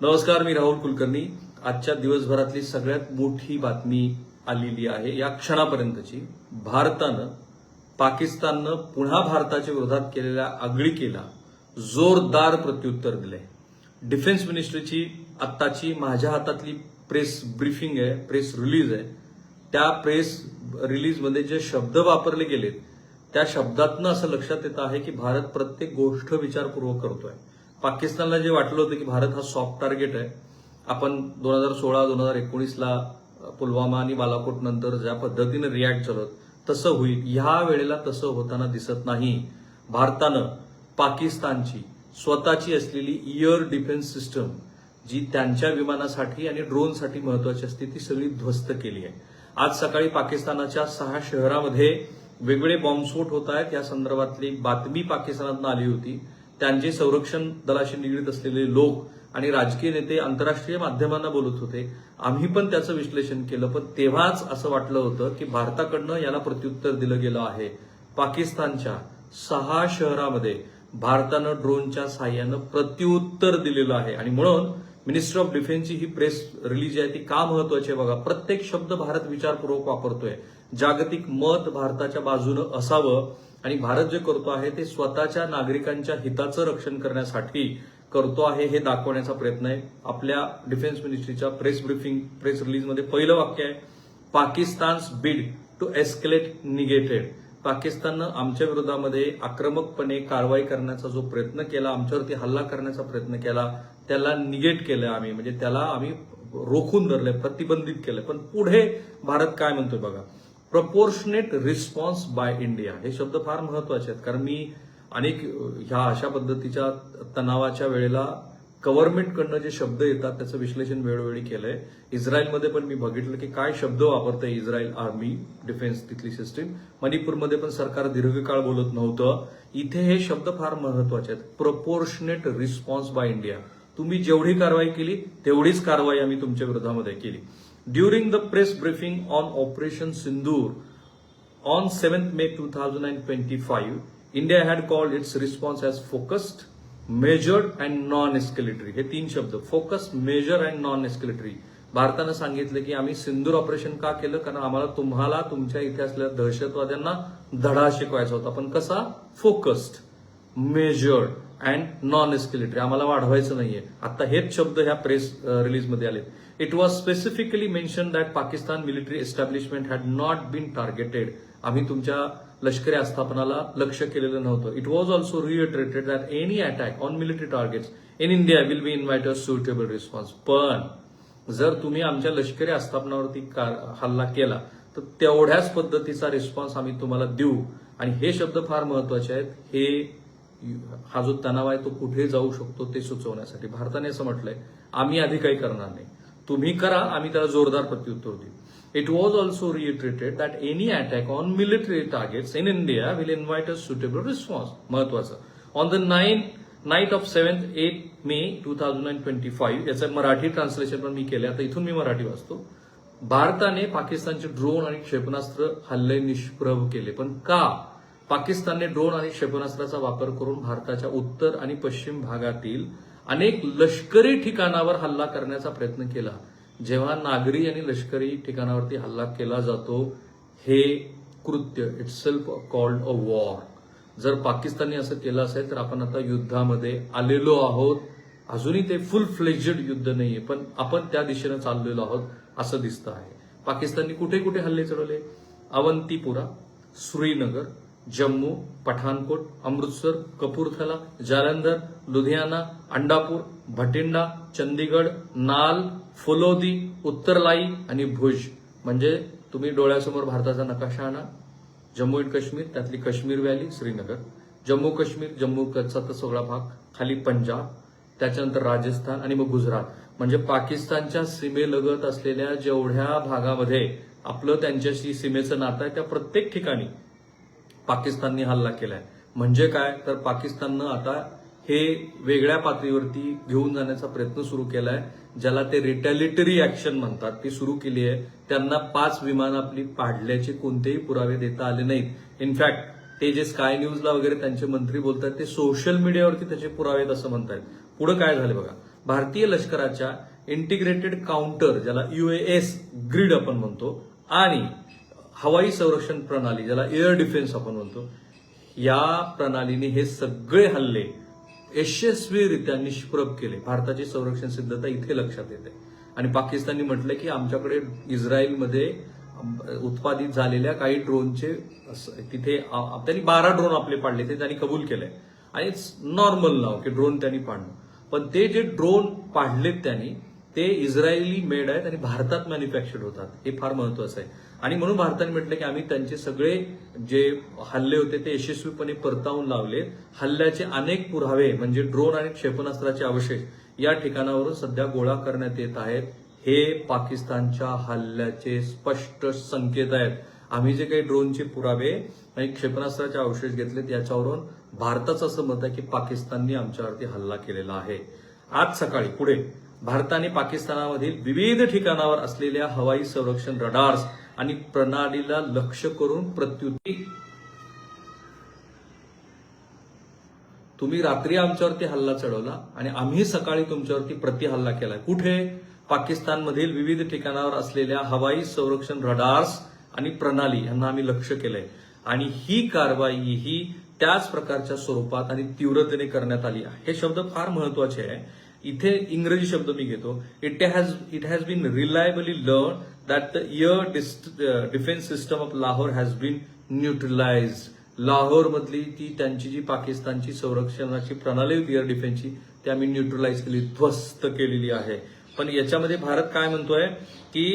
नमस्कार मी राहुल कुलकर्णी. आजच्या दिवसभरातली सगळ्यात मोठी बातमी आलेली आहे या क्षणापर्यंतची. भारतानं पाकिस्ताननं पुन्हा भारताच्या विरोधात केलेल्या आगळीकेला जोरदार प्रत्युत्तर दिलंय. डिफेन्स मिनिस्ट्रीची आत्ताची माझ्या हातातली प्रेस ब्रीफिंग आहे प्रेस रिलीज आहे. त्या प्रेस रिलीजमध्ये जे शब्द वापरले गेलेत त्या शब्दातनं असं लक्षात येतं आहे की भारत प्रत्येक गोष्ट विचारपूर्वक करतोय. पाकिस्तानला जे वाटलं होतं की भारत हा सॉफ्ट टार्गेट आहे आपण दोन हजार सोळा दोन हजार एकोणीसला पुलवामा आणि बालाकोट नंतर ज्या पद्धतीनं रिॲक्ट झालं तसं होईल. ह्या वेळेला तसं होताना दिसत नाही. भारतानं पाकिस्तानची स्वतःची असलेली इयर डिफेन्स सिस्टम जी त्यांच्या विमानासाठी आणि ड्रोनसाठी महत्वाची असते ती सगळी ध्वस्त केली आहे. आज सकाळी पाकिस्तानाच्या सहा शहरामध्ये वेगवेगळे बॉम्बस्फोट होत आहेत. या संदर्भातली बातमी पाकिस्तानातून आली होती. त्यांचे संरक्षण दलाशी निगडीत असलेले लोक आणि राजकीय नेते आंतरराष्ट्रीय माध्यमांना बोलत होते. आम्ही पण त्याचं विश्लेषण केलं पण तेव्हाच असं वाटलं होतं की भारताकडनं याला प्रत्युत्तर दिलं गेलं आहे. पाकिस्तानच्या सहा शहरामध्ये भारतानं ड्रोनच्या साह्यानं प्रत्युत्तर दिलेलं आहे. आणि म्हणून मिनिस्टर ऑफ डिफेन्सची ही प्रेस रिलीज आहे ती का महत्वाची आहे बघा. प्रत्येक शब्द भारत विचारपूर्वक वापरतोय. जागतिक मत भारताच्या बाजूनं असावं. आणि भारत जे करतो आहे ते स्वतःच्या नागरिकांच्या हिताचं रक्षण करण्यासाठी करतो आहे हे दाखवण्याचा प्रयत्न आहे. आपल्या डिफेन्स मिनिस्ट्रीच्या प्रेस ब्रिफिंग प्रेस रिलीजमध्ये पहिलं वाक्य आहे Pakistan's bid to escalate negated पाकिस्ताननं आमच्या विरोधामध्ये आक्रमकपणे कारवाई करण्याचा जो प्रयत्न केला आमच्यावरती हल्ला करण्याचा प्रयत्न केला त्याला निगेट केलं आम्ही. म्हणजे त्याला आम्ही रोखून धरलंय प्रतिबंधित केलंय. पण पुढे भारत काय म्हणतोय बघा? प्रपोर्शनेट रिस्पॉन्स बाय इंडिया हे शब्द फार महत्त्वाचे आहेत. कारण मी अनेक ह्या अशा पद्धतीच्या तणावाच्या वेळेला गव्हर्नमेंटकडनं जे शब्द येतात त्याचं विश्लेषण वेळोवेळी केलंय. इस्रायलमध्ये पण मी बघितलं की काय शब्द वापरतंय इस्रायल आर्मी डिफेन्स तिथली सिस्टीम मणिपूरमध्ये पण सरकार दीर्घकाळ बोलत नव्हतं. इथे हे शब्द फार महत्त्वाचे आहेत. प्रपोर्शनेट रिस्पॉन्स बाय इंडिया तुम्ही जेवढी कारवाई केली तेवढीच कारवाई आम्ही तुमच्या विरोधामध्ये केली. During the press briefing on operation Sindoor On 7th May 2025, India had called its response as focused, measured and non-escalatory. हे तीन शब्द focus measure and non escalatory भारतानं सांगितलं की आम्ही सिंदूर ऑपरेशन का केलं? कारण आम्हाला तुम्हाला तुमच्या इथे असलेल्या दहशतवाद्यांना धडा शिकवायचा होता. पण कसा? Focused measured and non escalatory आम्हाला वाढवायचं नाहीये. आता हेच शब्द ह्या प्रेस रिलीजमध्ये आले it was specifically mentioned that Pakistan military establishment had not been targeted आम्ही तुमच्या लष्करी आस्थापनाला लक्ष केलेलं नव्हतं. It was also reiterated that any attack on military targets in India will be invite a suitable response पण जर तुम्ही आमच्या लष्करी आस्थापनावरती हल्ला केला तर तेवढ्याच पद्धतीचा रिस्पॉन्स आम्ही तुम्हाला देऊ. आणि हे शब्द फार महत्त्वाचे आहेत. हे हा जो तणाव आहे तो कुठे जाऊ शकतो ते सुचवण्यासाठी. भारताने असं म्हटलंय आम्ही आधी काही करणार नाही. तुम्ही करा आम्ही त्याला जोरदार प्रत्युत्तर देऊ. It was also reiterated that any attack on military targets in India will invite a suitable response महत्वाचं. On the nine night of seventh eight May two thousand and twenty five याचं मराठी ट्रान्सलेशन पण मी केलं आता इथून मी मराठी वाचतो. भारताने पाकिस्तानचे drone आणि क्षेपणास्त्र हल्ले निष्प्रभ केले. पण का? पाकिस्तानने ड्रोन आणि क्षेपणास्त्राचा वापर करून भारताच्या उत्तर आणि पश्चिम भागातील अनेक लष्करी ठिकाणावर हल्ला करण्याचा प्रयत्न केला. जेव्हा नागरी आणि लष्करी ठिकाणावरती हल्ला केला जातो हे कृत्य itself called a war जर पाकिस्तानने असं केलं असेल तर आपण आता युद्धामध्ये आलेलो आहोत. अजूनही ते फुल फ्लेजेड युद्ध नाहीये पण आपण त्या दिशेनं चाललेलो आहोत असं दिसतं आहे. पाकिस्तानने कुठे कुठे हल्ले चढवले? अवंतीपुरा श्रीनगर जम्मू पठाणकोट अमृतसर कपूरथला जालंधर लुधियाना अंडापूर भटिंडा चंदीगड नाल फुलोदी उत्तरलाई आणि भुज. म्हणजे तुम्ही डोळ्यासमोर भारताचा नकाशा आणा. जम्मू अँड काश्मीर त्यातली काश्मीर व्हॅली श्रीनगर. जम्मू काश्मीर जम्मू कच्चा तर सगळा भाग खाली पंजाब त्याच्यानंतर राजस्थान आणि मग गुजरात. म्हणजे पाकिस्तानच्या सीमेलगत असलेल्या जेवढ्या भागामध्ये आपलं त्यांच्याशी सीमेचं नातं आहे त्या प्रत्येक ठिकाणी पाकिस्तानने हल्ला केलाय. म्हणजे काय? तर पाकिस्ताननं आता हे वेगळ्या पातळीवरती घेऊन जाण्याचा प्रयत्न सुरू केलाय ज्याला ते रिटॅलिटरी ऍक्शन म्हणतात. ती सुरू केली आहे. त्यांना पाच विमान आपली पाडल्याचे कोणतेही पुरावे देता आले नाहीत. इनफॅक्ट ते जे स्काय न्यूजला वगैरे त्यांचे मंत्री बोलतात ते सोशल मीडियावरती त्याचे पुरावे आहेत असं म्हणतात पुढे काय झालं बघा? भारतीय लष्कराच्या इंटिग्रेटेड काउंटर ज्याला युएएस ग्रीड आपण म्हणतो आणि हवाई संरक्षण प्रणाली ज्याला एअर डिफेन्स आपण म्हणतो या प्रणालीने हे सगळे हल्ले यशस्वीरित्या निष्प्रभ केले. भारताची संरक्षण सिद्धता इथे लक्षात येते. आणि पाकिस्तानने म्हटलं की आमच्याकडे इस्रायलमध्ये उत्पादित झालेल्या काही ड्रोनचे तिथे त्यांनी बारा ड्रोन आपले पाडले ते त्यांनी कबूल केले आणि इट्स नॉर्मल नाव की ड्रोन त्यांनी पाडणं. पण ते जे ड्रोन पाडलेत त्यांनी ते इस्रायली मेड आहेत आणि भारतात मॅन्युफॅक्चर्ड होतात. हे फार महत्वाचं आहे. आणि म्हणून भारताने म्हटलं की आम्ही त्यांचे सगळे जे हल्ले होते ते यशस्वीपणे परतावून लावले. हल्ल्याचे अनेक पुरावे म्हणजे ड्रोन आणि क्षेपणास्त्राचे अवशेष या ठिकाणावरून सध्या गोळा करण्यात येत आहेत. हे पाकिस्तानच्या हल्ल्याचे स्पष्ट संकेत आहेत. आम्ही जे काही ड्रोनचे पुरावे आणि क्षेपणास्त्राचे अवशेष घेतलेत याच्यावरून भारताचं असं मत आहे की पाकिस्तानने आमच्यावरती हल्ला केलेला आहे. आज सकाळी पुढे भारताने पाकिस्तानामधील विविध ठिकाणावर असलेल्या हवाई संरक्षण रडार्स आणि प्रणालीला लक्ष करून प्रत्युत्ती तुम्ही रात्री आमच्यावरती हल्ला चढवला आणि आम्ही सकाळी तुमच्यावरती प्रतिहल्ला केलाय कुठे? पाकिस्तानमधील विविध ठिकाणावर असलेल्या हवाई संरक्षण रडार्स आणि प्रणाली यांना आम्ही लक्ष केलंय. आणि ही कारवाई ही त्याच प्रकारच्या स्वरूपात आणि तीव्रतेने करण्यात आली आहे. हे शब्द फार महत्त्वाचे आहे. इथे इंग्रजी शब्द मी घेतो. It has it has been reliably learn that the air defence system of Lahore has been neutralize Lahore मधली ती त्यांची जी पाकिस्तानची संरक्षणाची प्रणाली होती एअर डिफेन्सची ती आम्ही न्यूट्रलाइज केली ध्वस्त केलेली आहे. पण याच्यामध्ये भारत काय म्हणतोय की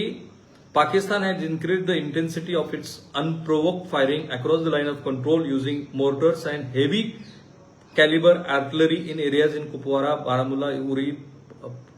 Pakistan has increase the intensity of its unprovoke firing across the line of control using mortars and heavy caliber artillery in areas in Kupwara, Baramulla, Uri,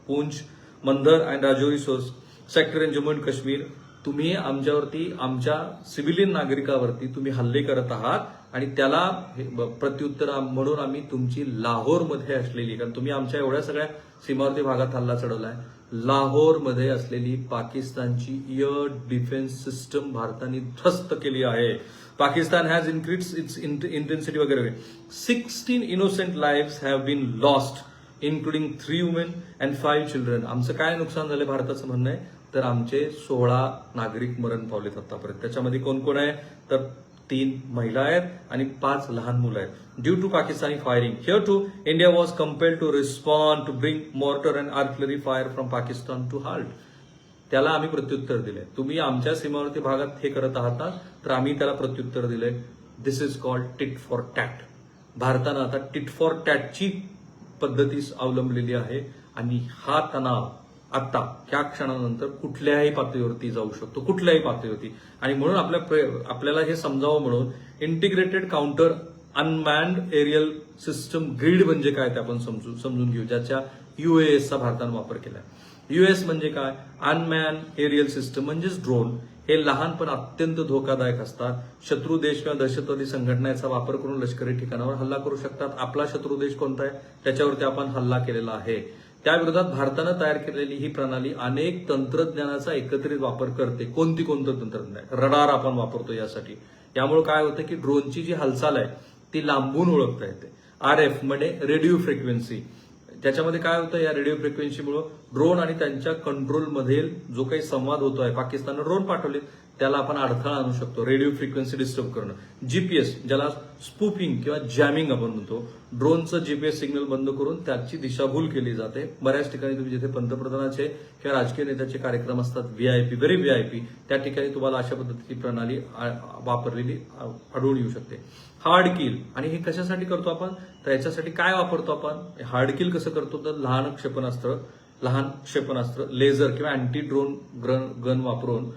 Poonch, Mandhar and Rajouri source sector in Jammu and Kashmir. तुम्ही आमच्यावरती आमच्या civilian नागरिकावरती तुम्ही हल्ले करत आहात आणि त्याला हे प्रत्युत्तर म्हणून आम्ही तुमची लाहोरमध्ये असलेली कारण तुम्ही आमच्या एवढ्या सगळ्या सीमावर्ती भागात हल्ला चढवलाय लाहोरमध्ये असलेली पाकिस्तानची एअर डिफेन्स सिस्टम भारताने ध्वस्त केली आहे. Pakistan has increase its intensity वगैरे. Sixteen innocent life have been lost including three women and five children आमचं काय नुकसान झालं भारताचं म्हणणं आहे? तर आमचे सोळा नागरिक मरण पावलेत आतापर्यंत. त्याच्यामध्ये कोण कोण आहे? तर तीन महिला आहेत आणि पाच लहान मुलं आहेत. Due to Pakistani firing here to India was compelled to respond to bring mortar and artillery fire from Pakistan to halt त्याला आम्ही प्रत्युत्तर दिले. तुम्ही आमच्या सीमावर्ती भागात हे करत आहात ना तर आम्ही त्याला प्रत्युत्तर दिले. This is called tit for tat भारतानं आता टिट फॉर टॅटची पद्धती अवलंबलेली आहे आणि हा तणाव आता ह्या क्षणानंतर कुठल्याही पातळीवरती जाऊ शकतो कुठल्याही पातळीवरती. आणि म्हणून आपल्या आपल्याला हे समजावं म्हणून integrated counter unmanned aerial system grid म्हणजे काय ते आपण समजू समजून घेऊ ज्याच्या युएएसचा भारतानं वापर केला युएस म्हणजे काय? अनमॅन एरियल सिस्टम म्हणजेच ड्रोन हे लहान पण अत्यंत धोकादायक असतात. शत्रू देश किंवा दहशतवादी संघटनेचा वापर करून लष्करी ठिकाणावर हल्ला करू शकतात. आपला शत्रू देश कोणता आहे? त्याच्यावरती आपण हल्ला केलेला आहे. त्या विरोधात भारतानं तयार केलेली ही प्रणाली अनेक तंत्रज्ञानाचा एकत्रित वापर करते. कोणती कोणतं तंत्रज्ञान? रडार आपण वापरतो यासाठी. यामुळे काय होतं की ड्रोनची जी हालचाल आहे ती लांबून ओळखता येते. आर एफ म्हणजे रेडिओ फ्रिक्वेन्सी. त्याच्यामध्ये काय होतं या रेडिओ फ्रिक्वेन्सीमुळे ड्रोन आणि त्यांच्या कंट्रोलमधील जो काही संवाद आहे पाकिस्ताननं ड्रोन पाठवले त्याला आपण अडथळा आणू शकतो रेडिओ फ्रिक्वेन्सी डिस्टर्ब करणं. जीपीएस ज्याला स्पूपिंग किंवा जॅमिंग आपण म्हणतो ड्रोनचं जीपीएस सिग्नल बंद करून त्याची दिशाभूल केली जाते. बऱ्याच ठिकाणी तुम्ही जिथे पंतप्रधानाचे किंवा राजकीय नेत्याचे कार्यक्रम असतात व्हीआयपी व्हेरी व्हीआयपी त्या ठिकाणी तुम्हाला अशा पद्धतीची प्रणाली वापरलेली आढळून येऊ शकते. हार्ड किल आणि हे कशासाठी करतो आपण? तर याच्यासाठी काय वापरतो आपण? हार्ड किल कसं करतो? तर लहान क्षेपणास्त्र लहान क्षेपणास्त्र लेझर किंवा अँटी ड्रोन गन वापरून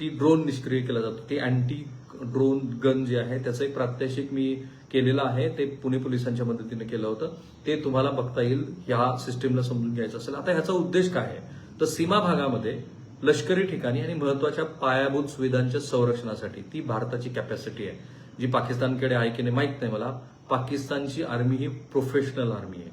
ती ड्रोन निष्क्रिय केला जातो. ती अँटी ड्रोन गन जे आहे त्याचं एक प्रात्यक्षिक मी केलेलं आहे. ते पुणे पोलिसांच्या मदतीने केलं होतं. ते तुम्हाला बघता येईल ह्या सिस्टीमला समजून घ्यायचं असेल. आता ह्याचा उद्देश काय आहे? तर सीमा भागामध्ये लष्करी ठिकाणी आणि महत्त्वाच्या पायाभूत सुविधांच्या संरक्षणासाठी ती भारताची कॅपॅसिटी आहे. जी पाकिस्तानकडे आहे की नाही माहीत नाही मला. पाकिस्तानची आर्मी ही प्रोफेशनल आर्मी आहे.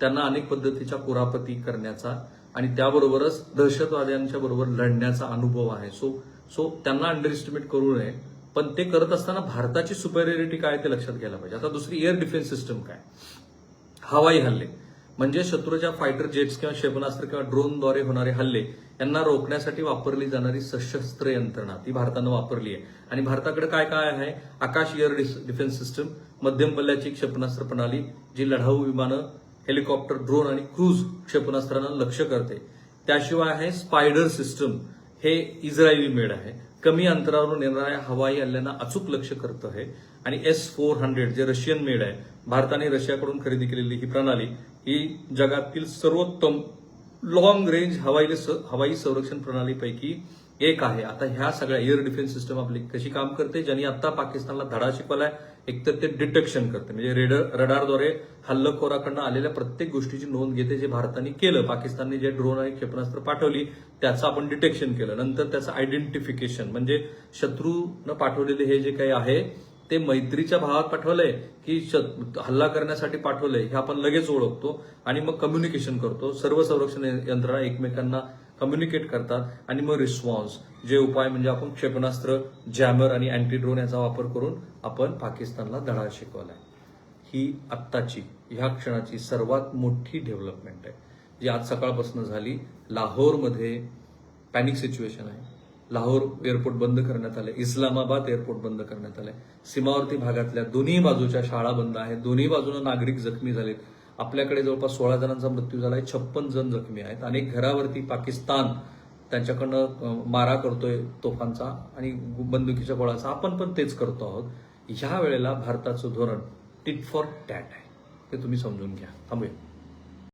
त्यांना अनेक पद्धतीच्या कुरापती करण्याचा आणि त्याबरोबरच दहशतवाद्यांच्या बरोबर लढण्याचा अनुभव आहे. सो सो त्यांना अंडर एस्टिमेट करू नये. पण ते करत असताना भारताची सुपेरियरिटी काय ते लक्षात घ्यायला पाहिजे. आता दुसरी एअर डिफेन्स सिस्टम काय? हवाई हल्ले. म्हणजे शत्रूच्या फायटर जेट्स किंवा क्षेपणास्त्र किंवा ड्रोनद्वारे होणारे हल्ले यांना रोखण्यासाठी वापरली जाणारी सशस्त्र यंत्रणा ती भारतानं वापरली आहे. आणि भारताकडे काय काय आहे? आकाश एअर डिफेन्स सिस्टम मध्यम पल्ल्याची क्षेपणास्त्र प्रणाली जी लढाऊ विमानं हेलिकॉप्टर ड्रोन आणि क्रूज क्षेपणास्त्रांना लक्ष करते. त्याशिवाय आहे स्पायडर सिस्टम हे इस्रायली मेड आहे. कमी अंतरावरून येणाऱ्या हवाई हल्ल्यांना अचूक लक्ष करतं आहे. आणि एस फोर हंड्रेड जे रशियन मेड आहे भारताने रशियाकडून खरेदी केलेली ही प्रणाली ही जगातील सर्वोत्तम लॉंग रेंज हवाई हवाई संरक्षण प्रणालीपैकी एक आहे. आता ह्या सगळ्या एअर डिफेन्स सिस्टम आपली कशी काम करते? ज्यांनी आता पाकिस्तानला धडा शिकवलाय एक तर ते डिटेक्शन करते. म्हणजे रेडर रडारद्वारे हल्लखोराकडनं आलेल्या प्रत्येक गोष्टीची नोंद घेते जे भारताने केलं. पाकिस्तानने जे ड्रोन आणि क्षेपणास्त्र पाठवली त्याचं आपण डिटेक्शन केलं. नंतर त्याचं आयडेंटिफिकेशन म्हणजे शत्रूनं पाठवलेले हे जे काही आहे ते मैत्रीच्या भावात पाठवलंय की शत- हल्ला करण्यासाठी पाठवलंय हे आपण लगेच ओळखतो आणि मग कम्युनिकेशन करतो. सर्व संरक्षण यंत्रणा एकमेकांना कम्युनिकेट करतात आणि मग रिस्पॉन्स जे उपाय म्हणजे आपण क्षेपणास्त्र जॅमर आणि अँटी ड्रोन याचा वापर करून आपण पाकिस्तानला धडा शिकवलाय. ही आत्ताची ह्या क्षणाची सर्वात मोठी डेव्हलपमेंट आहे. जी आज सकाळपासून झाली लाहोरमध्ये पॅनिक सिच्युएशन आहे. लाहोर एअरपोर्ट बंद करण्यात आले इस्लामाबाद एअरपोर्ट बंद करण्यात आले सीमावर्ती भागातल्या दोन्ही बाजूच्या शाळा बंद आहेत दोन्ही बाजूनं नागरिक जखमी झालेत. आपल्याकडे जवळपास सोळा जणांचा मृत्यू झाला आहे छप्पन जण जखमी आहेत. अनेक घरावरती पाकिस्तान त्यांच्याकडनं मारा करतोय तोफांचा आणि बंदुकीच्या गोळाचा आपण पण तेच करतो आहोत. ह्या वेळेला भारताचं धोरण टिट फॉर टॅट आहे. ते तुम्ही समजून घ्या. थांबूया.